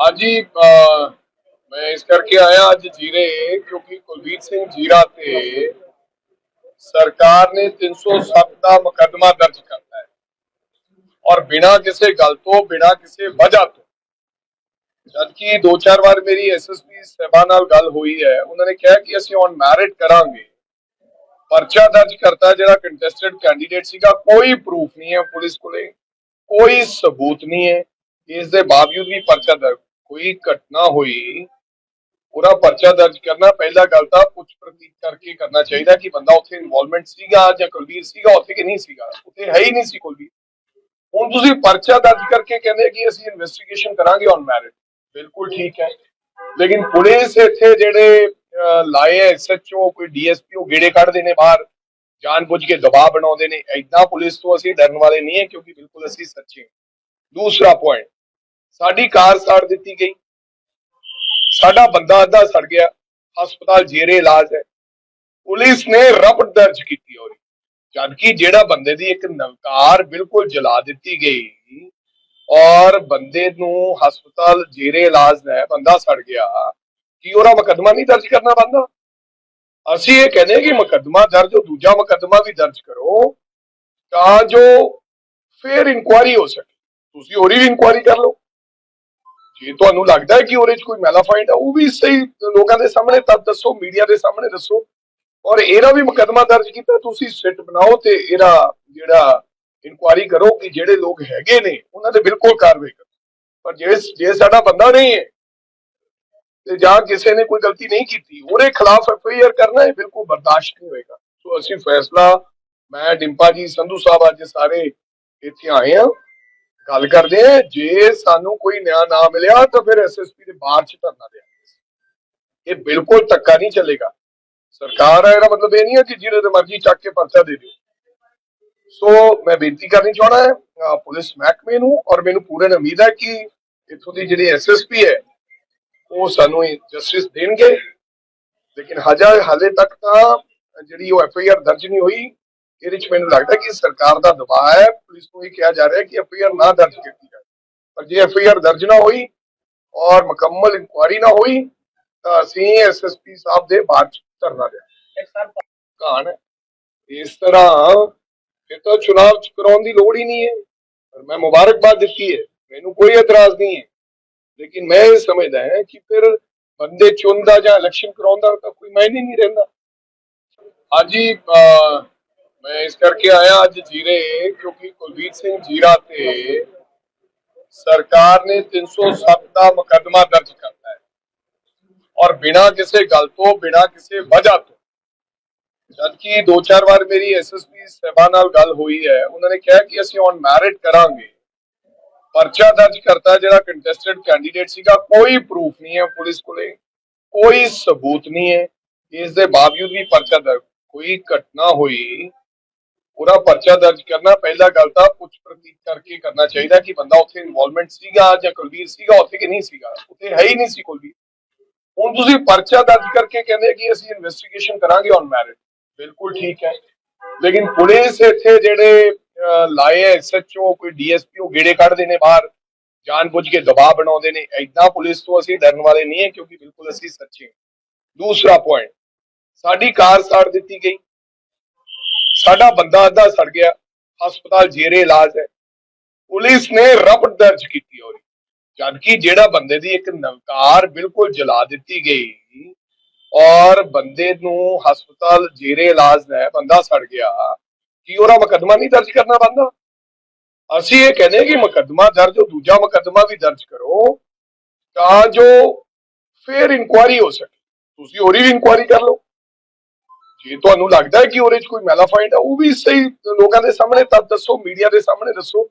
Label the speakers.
Speaker 1: ਹਾਂਜੀ ਮੈਂ ਇਸ ਕਰਕੇ ਆਇਆ ਅੱਜ ਜੀਰੇ, ਕਿਉਂਕਿ ਕੁਲਬੀਰ ਸਿੰਘ ਜੀਰਾ ਤੇ ਸਰਕਾਰ ਨੇ 307 ਦਾ ਮੁਕੱਦਮਾ ਦਰਜ ਕਰਤਾ ਹੈ। ਔਰ ਬਿਨਾਂ ਕਿਸੇ ਗੱਲ ਤੋਂ, ਬਿਨਾਂ ਕਿਸੇ ਵਜ੍ਹਾ ਤੋਂ, ਜਦਕਿ ਦੋ ਚਾਰ ਵਾਰ ਮੇਰੀ ਐਸਐਸਪੀ ਸਹਿਬਾ ਨਾਲ ਗੱਲ ਹੋਈ ਹੈ, ਉਹਨਾਂ ਨੇ ਕਿਹਾ ਕਿ ਅਸੀਂ ਔਨ ਮੈਰਿਟ ਕਰਾਂਗੇ। ਪਰਚਾ ਦਰਜ ਕਰਤਾ ਜਿਹੜਾ ਕੰਟੈਸਟਡ ਕੈਂਡੀਡੇਟ ਸੀਗਾ, ਕੋਈ ਪ੍ਰੂਫ ਨਹੀਂ ਹੈ ਪੁਲਿਸ ਕੋਲੇ, ਕੋਈ ਸਬੂਤ ਨਹੀਂ ਹੈ। ਇਸ ਦੇ ਬਾਵਜੂਦ ਵੀ ਪਰਚਾ ਦਰਜ ਕੋਈ ਘਟਨਾ ਹੋਈ ਪੂਰਾ ਪਰਚਾ ਦਰਜ ਕਰਨਾ ਪਹਿਲਾ ਗੱਲ ਤਾਂ ਪੁੱਛ ਪ੍ਰਤੀਕ ਕਰਕੇ ਕਰਨਾ ਚਾਹੀਦਾ ਕਿ ਬੰਦਾ ਉੱਥੇ ਇਨਵੋਲਵਮੈਂਟ ਸੀਗਾ ਜਾਂ ਕੁਲਵੀਰ ਸੀਗਾ ਉੱਥੇ ਕਿ ਨਹੀਂ ਸੀਗਾ? ਉੱਥੇ ਹੈ ਹੀ ਨਹੀਂ ਸੀ ਕੁਲਵੀਰ। ਹੁਣ ਤੁਸੀਂ ਪਰਚਾ ਦਰਜ ਕਰਕੇ ਕਹਿੰਦੇ ਕਿ ਅਸੀਂ ਇਨਵੈਸਟੀਗੇਸ਼ਨ ਕਰਾਂਗੇ ਔਨ ਮੈਰਿਟ ਬਿਲਕੁਲ ਠੀਕ ਹੈ। ਲੇਕਿਨ ਪੁਲਿਸ ਇੱਥੇ ਜਿਹੜੇ ਅਹ, ਲਾਏ ਐਸਐਚਓ ਕੋਈ ਡੀਐਸਪੀ ਉਹ ਗੇੜੇ ਕੱਢਦੇ ਨੇ ਬਾਹਰ। ਜਾਣ ਬੁੱਝ ਕੇ ਦਬਾਅ ਬਣਾਉਂਦੇ ਨੇ। ਐਦਾਂ ਪੁਲਿਸ ਤੋਂ ਅਸੀਂ ਡਰਨ ਵਾਲੇ ਨਹੀਂ ਹੈ ਕਿਉਂਕਿ ਬਿਲਕੁਲ ਅਸੀਂ ਸੱਚੇ ਦੂਸਰਾ ਪੁਆਇੰਟ ਸਾਡੀ ਕਾਰ ਸਾੜ ਦਿੱਤੀ ਗਈ। ਸਾਡਾ ਬੰਦਾ ਅੱਧਾ ਸੜ ਗਿਆ। ਹਸਪਤਾਲ ਜੇਰੇ ਇਲਾਜ ਹੈ। ਪੁਲਿਸ ਨੇ ਰਪਟ ਦਰਜ ਕੀਤੀ ਹੋਰੀ ਜਦਕਿ ਜਿਹੜਾ ਬੰਦੇ ਦੀ ਇੱਕ ਨਵਕਾਰ ਬਿਲਕੁਲ ਜਲਾ ਦਿੱਤੀ ਗਈ ਔਰ ਬੰਦੇ ਨੂੰ ਹਸਪਤਾਲ ਜੇਰੇ ਇਲਾਜ ਹੈ, ਬੰਦਾ ਸੜ ਗਿਆ, ਕੀ ਉਹਦਾ ਮੁਕੱਦਮਾ ਨਹੀਂ ਦਰਜ ਕਰਨਾ ਬੰਦਾ? ਅਸੀਂ ਇਹ ਕਹਿੰਦੇ ਕਿ ਮੁਕੱਦਮਾ ਦਰਜ ਹੋ ਦੂਜਾ ਮੁਕੱਦਮਾ ਵੀ ਦਰਜ ਕਰੋ, ਤਾਂ ਜੋ ਫੇਰ ਇਨਕੁਆਰੀ ਹੋ ਸਕੇ। ਤੁਸੀਂ ਹੋਰੀ ਵੀ ਇਨਕੁਆਰੀ ਕਰ ਲਓ। ਜੇ, ਤੁਹਾਨੂੰ ਲੱਗਦਾ ਹੈ ਕਿ ਉਹਦੇ 'ਚ ਕੋਈ ਮੈਲਾਫਾਈਡ ਹੈ ਉਹ ਵੀ ਸਹੀ ਲੋਕਾਂ ਦੇ ਸਾਹਮਣੇ ਤਦ ਦੱਸੋ ਮੀਡੀਆ ਦੇ ਸਾਹਮਣੇ ਦੱਸੋ। ਔਰ ਇਹਦਾ ਵੀ ਮੁਕੱਦਮਾ ਦਰਜ ਕੀਤਾ, ਤੁਸੀਂ ਸਿੱਟ ਬਣਾਓ ਤੇ ਇਹਦਾ ਜਿਹੜਾ ਇਨਕੁਆਰੀ ਕਰੋ ਕਿ ਜਿਹੜੇ ਲੋਕ ਹੈਗੇ ਨੇ, ਉਹਨਾਂ ਤੇ ਬਿਲਕੁਲ ਕਾਰਵਾਈ ਕਰੋ। ਪਰ ਜੇ ਜੇ ਸਾਡਾ ਬੰਦਾ ਨਹੀਂ ਹੈ, ਤੇ ਜਾਂ ਕਿਸੇ ਨੇ ਕੋਈ ਗਲਤੀ ਨਹੀਂ ਕੀਤੀ, ਉਹਦੇ ਖਿਲਾਫ ਐਫ ਆਈ ਆਰ ਕਰਨਾ, ਇਹ ਬਿਲਕੁਲ ਬਰਦਾਸ਼ਤ ਨਹੀਂ ਹੋਏਗਾ। ਸੋ ਅਸੀਂ ਫੈਸਲਾ, ਮੈਂ ਡਿੰਪਾ ਜੀ, ਸੰਧੂ ਸਾਹਿਬ ਅੱਜ ਸਾਰੇ ਇੱਥੇ ਆਏ ਆ ਗੱਲ ਕਰਦੇ ਆ, ਜੇ ਸਾਨੂੰ ਕੋਈ ਨਿਆਂ ਨਾ ਮਿਲਿਆ ਤਾਂ ਫਿਰ ਐਸਐਸਪੀ ਦੇ ਬਾਹਰ ਚ ਧਰਨਾ ਦੇਾਂਗੇ ਇਹ ਬਿਲਕੁਲ ਧੱਕਾ ਨਹੀਂ ਚੱਲੇਗਾ। ਸਰਕਾਰ ਹੈ ਇਹਦਾ ਮਤਲਬ ਇਹ ਨਹੀਂ ਹੈ ਕਿ ਜਿਹਦੇ ਤੇ ਮਰਜ਼ੀ ਚੱਕ ਕੇ ਪਰਚਾ ਦੇ ਦਿਓ। ਸੋ ਮੈਂ ਬੇਨਤੀ ਕਰਨੀ ਚਾਹਣਾ ਹੈ ਪੁਲਿਸ ਮਹਿਕਮੇ ਨੂੰ ਔਰ ਮੈਨੂੰ ਪੂਰਨ ਉਮੀਦ ਹੈ ਕਿ ਇੱਥੋਂ ਦੀ ਜਿਹੜੀ ਐਸਐਸਪੀ ਹੈ, ਉਹ ਸਾਨੂੰ ਜਸਟਿਸ ਦੇਣਗੇ। ਲੇਕਿਨ ਹਜਾ ਹਾਲੇ ਤੱਕ ਤਾਂ ਜਿਹੜੀ ਉਹ ਐਫ ਆਈ ਆਰ ਦਰਜ ਨਹੀਂ ਹੋਈ ਇਹਦੇ ਵਿੱਚ ਮੈਨੂੰ ਲੱਗਦਾ ਕਿ ਸਰਕਾਰ ਦਾ ਦਬਾਅ ਹੈ। ਪੁਲਿਸ ਨੂੰ ਇਹ ਕਿਹਾ ਜਾ ਰਿਹਾ ਕਿ ਐਫ ਆਈ ਆਰ ਨਾ ਦਰਜ ਕੀਤੀ ਜਾਵੇ। ਪਰ ਜੇ ਐਫ ਆਈ ਆਰ ਦਰਜ ਨਾ ਹੋਈ ਔਰ ਮੁਕੰਮਲ ਇਨਕੁਆਰੀ ਨਾ ਹੋਈ ਤਾਂ ਅਸੀਂ ਐਸਐਸਪੀ ਸਾਹਿਬ ਦੇ ਬਾਅਦ ਚ ਧਰਨਾ ਦੇ ਕਹਾਣ ਹੈ। ਇਸ ਤਰ੍ਹਾਂ ਫਿਰ ਤਾਂ ਚੁਣਾਵ ਚ ਕਰਾਉਣ ਦੀ ਲੋੜ ਹੀ ਨਹੀਂ ਹੈ। ਪਰ ਮੈਂ ਮੁਬਾਰਕਬਾਦ ਦਿੱਤੀ ਹੈ। ਮੈਨੂੰ ਕੋਈ ਇਤਰਾਜ਼ ਨਹੀਂ ਹੈ। ਲੇਕਿਨ ਮੈਂ ਇਹ ਸਮਝਦਾ ਹਾਂ ਕਿ ਫਿਰ ਬੰਦੇ ਚੁਣਦਾ ਜਾਂ ਇਲੈਕਸ਼ਨ ਕਰਾਉਂਦਾ ਤਾਂ ਕੋਈ ਮਾਇਨੇ ਨਹੀਂ ਰਹਿੰਦਾ। ਹਾਂਜੀ ਮੈਂ ਇਸ ਕਰਕੇ ਆਇਆ ਅੱਜ ਜੀਰੇ, ਕਿਉਂਕਿ ਕੁਲਬੀਰ ਸਿੰਘ ਜੀਰਾ ਤੇ ਸਰਕਾਰ ਨੇ 307 ਦਾ ਮੁਕੱਦਮਾ ਦਰਜ ਕਰਤਾ ਹੈ। ਔਰ ਬਿਨਾਂ ਕਿਸੇ ਗੱਲ ਤੋਂ, ਬਿਨਾਂ ਕਿਸੇ ਵਜ੍ਹਾ ਤੋਂ, ਜਦਕਿ ਦੋ ਚਾਰ ਵਾਰ ਮੇਰੀ ਐਸਐਸਪੀ ਸਹਿਬਾ ਨਾਲ ਗੱਲ ਹੋਈ ਹੈ, ਉਹਨਾਂ ਨੇ ਕਿਹਾ ਕਿ ਅਸੀਂ ਔਨ ਮੈਰਿਟ ਕਰਾਂਗੇ। ਪਰਚਾ ਦਰਜ ਕਰਤਾ ਜਿਹੜਾ ਕੰਟੈਸਟਡ ਕੈਂਡੀਡੇਟ ਸੀਗਾ, ਕੋਈ ਪ੍ਰੂਫ ਨਹੀਂ ਹੈ ਪੁਲਿਸ ਕੋਲੇ, ਕੋਈ ਸਬੂਤ ਨਹੀਂ ਹੈ। ਇਸ ਦੇ ਬਾਵਜੂਦ ਵੀ ਪਰਚਾ ਦਰਜ, ਕੋਈ ਘਟਨਾ ਹੋਈ ਪੂਰਾ ਪਰਚਾ ਦਰਜ ਕਰਨਾ ਪਹਿਲਾ ਗੱਲ ਤਾਂ ਪੁੱਛ ਪ੍ਰਤੀਕ ਕਰਕੇ ਕਰਨਾ ਚਾਹੀਦਾ ਕਿ ਬੰਦਾ ਉੱਥੇ ਇਨਵੋਲਵਮੈਂਟ ਸੀਗਾ ਜਾਂ ਕੁਲਵੀਰ ਸੀਗਾ ਉੱਥੇ ਕਿ ਨਹੀਂ ਸੀਗਾ? ਉੱਥੇ ਹੈ ਹੀ ਨਹੀਂ ਸੀ ਕੁਲਵੀਰ। ਹੁਣ ਤੁਸੀਂ ਪਰਚਾ ਦਰਜ ਕਰਕੇ ਕਹਿੰਦੇ ਕਿ ਅਸੀਂ ਇਨਵੈਸਟੀਗੇਸ਼ਨ ਕਰਾਂਗੇ ਔਨ ਮੈਰਿਟ ਬਿਲਕੁਲ ਠੀਕ ਹੈ। ਲੇਕਿਨ ਪੁਲਿਸ ਇੱਥੇ ਜਿਹੜੇ ਅਹ, ਲਾਏ ਐਸਐਚਓ ਕੋਈ ਡੀਐਸਪੀ ਉਹ ਗੇੜੇ ਕੱਢਦੇ ਨੇ ਬਾਹਰ। ਜਾਣਬੁੱਝ ਕੇ ਦਬਾਅ ਬਣਾਉਂਦੇ ਨੇ। ਐਦਾਂ ਪੁਲਿਸ ਤੋਂ ਅਸੀਂ ਡਰਨ ਵਾਲੇ ਨਹੀਂ ਹੈ ਕਿਉਂਕਿ ਬਿਲਕੁਲ ਅਸੀਂ ਸੱਚੇ ਦੂਸਰਾ ਪੁਆਇੰਟ ਸਾਡੀ ਕਾਰ ਸਾੜ ਦਿੱਤੀ ਗਈ। ਸਾਡਾ ਬੰਦਾ ਅੱਧਾ ਸੜ ਗਿਆ, ਹਸਪਤਾਲ ਜੇਰੇ ਇਲਾਜ ਹੈ। ਪੁਲਿਸ ਨੇ ਰਪਟ ਦਰਜ ਕੀਤੀ ਹੋਰੀ ਜਦਕਿ ਜਿਹੜਾ ਬੰਦੇ ਦੀ ਇੱਕ ਨਵਕਾਰ ਬਿਲਕੁਲ ਜਲਾ ਦਿੱਤੀ ਗਈ ਔਰ ਬੰਦੇ ਨੂੰ ਹਸਪਤਾਲ ਜੇਰੇ ਇਲਾਜ ਹੈ ਬੰਦਾ ਸੜ ਗਿਆ, ਕੀ ਉਹਦਾ ਮੁਕੱਦਮਾ ਨਹੀਂ ਦਰਜ ਕਰਨਾ ਬੰਦਾ? ਅਸੀਂ ਇਹ ਕਹਿੰਦੇ ਕਿ ਮੁਕੱਦਮਾ ਦਰਜ ਹੋ ਦੂਜਾ ਮੁਕੱਦਮਾ ਵੀ ਦਰਜ ਕਰੋ, ਤਾਂ ਜੋ ਫੇਰ ਇਨਕੁਆਰੀ ਹੋ ਸਕੇ। ਤੁਸੀਂ ਹੋਰੀ ਵੀ ਇਨਕੁਆਰੀ ਕਰ ਲਓ। ਜੇ ਤੁਹਾਨੂੰ ਲੱਗਦਾ ਹੈ ਕਿ ਉਹਦੇ 'ਚ ਕੋਈ ਮੈਲਾਫਾਈਡ ਹੈ ਉਹ ਵੀ ਸਹੀ ਲੋਕਾਂ ਦੇ ਸਾਹਮਣੇ ਤਦ ਦੱਸੋ ਮੀਡੀਆ ਦੇ ਸਾਹਮਣੇ ਦੱਸੋ।